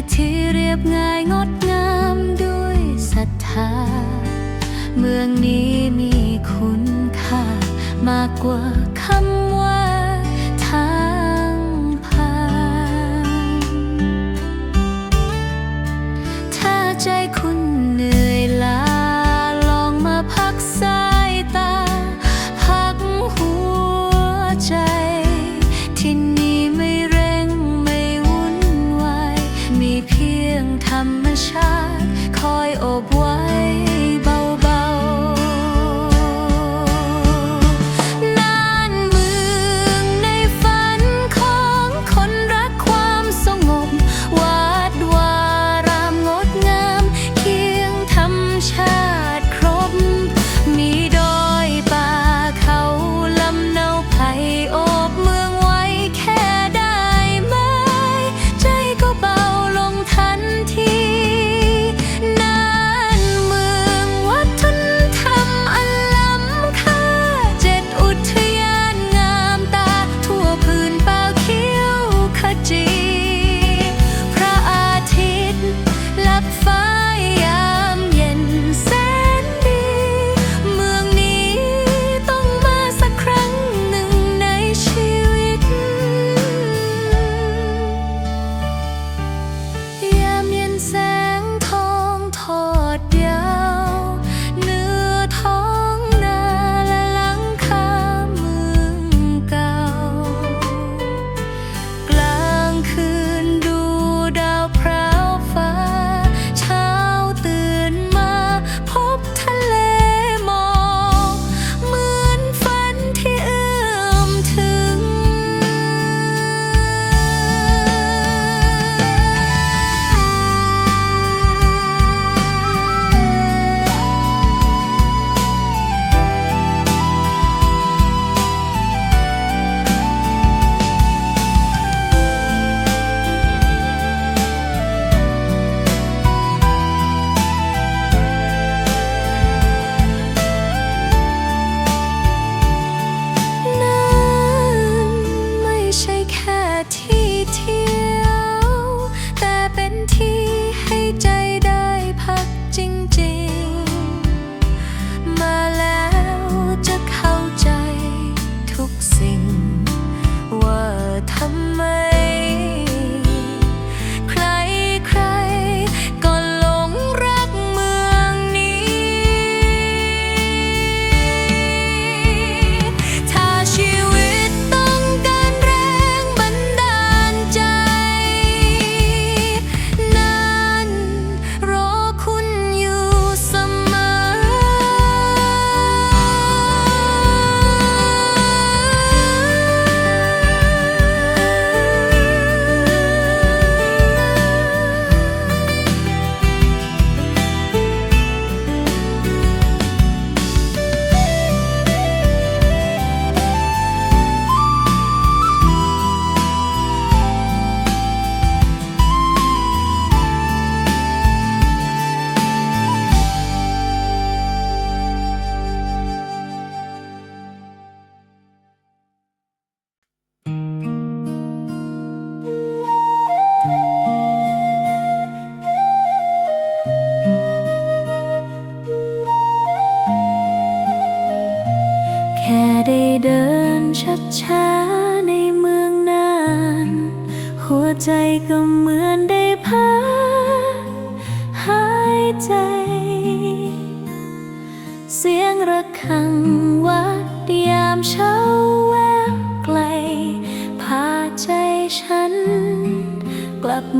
วิธีเรียบง่ายงดงามด้วยศรัทธา เมืองนี้มีคุณค่ามากกว่าคำ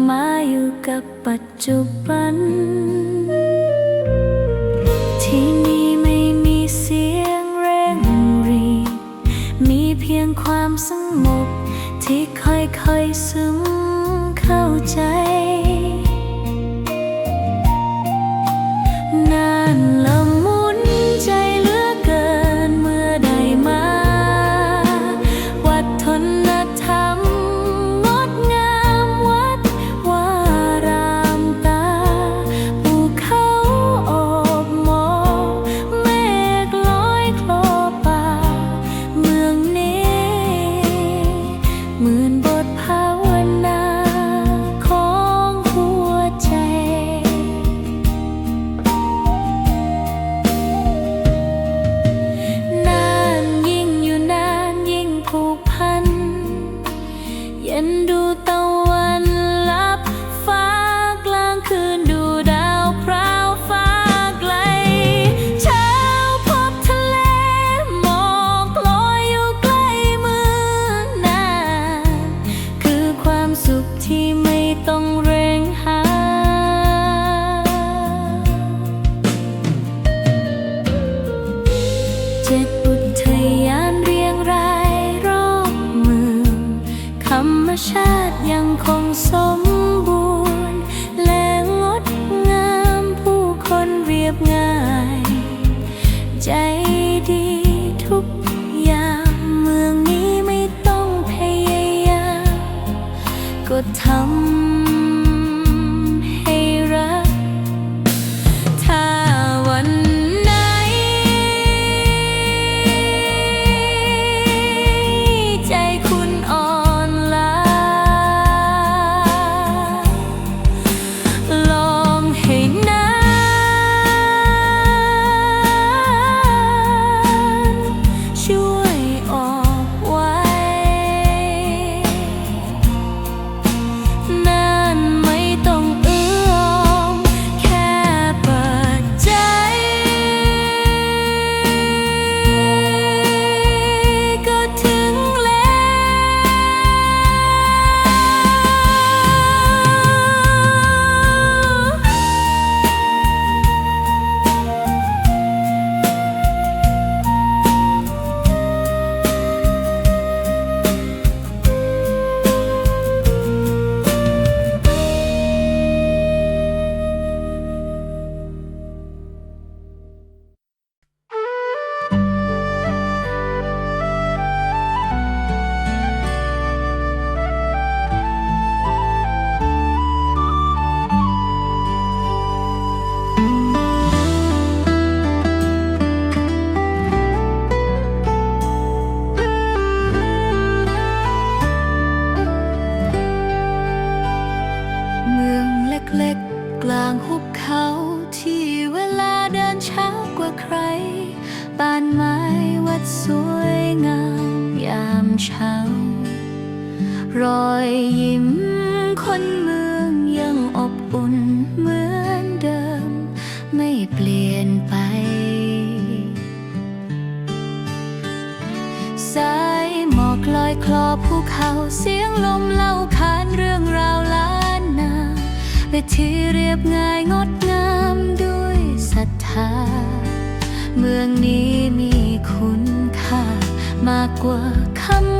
มาอยู่กับปัจจุบัน ที่นี่ไม่มีเสียงเร่งรี มีเพียงความสงบที่ค่อยๆซึมเข้าใจ ปานไม้วัดสวยงามยามเช้า รอยยิ้มคนเมืองยังอบอุ่นเหมือนเดิม ไม่เปลี่ยนไป สายหมอกลอยคลอภูเขาเสียงลมเล่าขานเรื่องราวล้านนาเวทีเรียบง่ายงด รื่องนี้มีคุณค่ามากกว่าคำ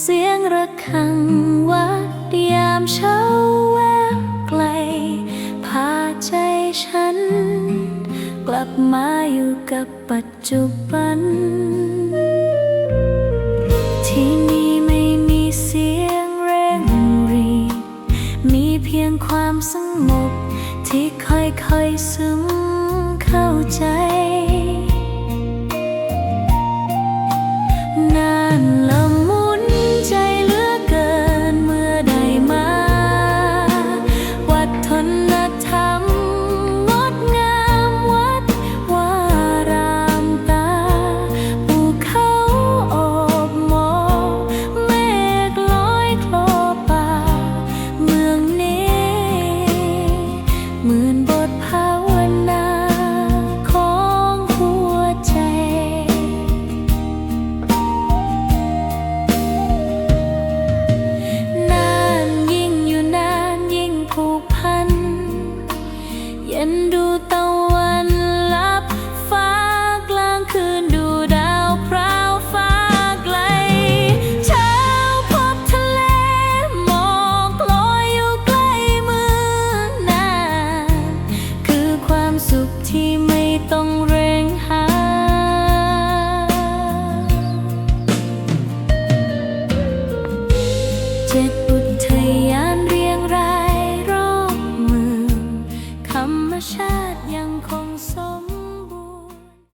เสียงระฆังวัดยามเช้าแววไกล พาใจฉัน กลับมาอยู่กับปัจจุบัน ที่นี่ไม่มีเสียงเร่งรี มีเพียงความสงบที่ค่อยๆซึม ಎಂದು ತ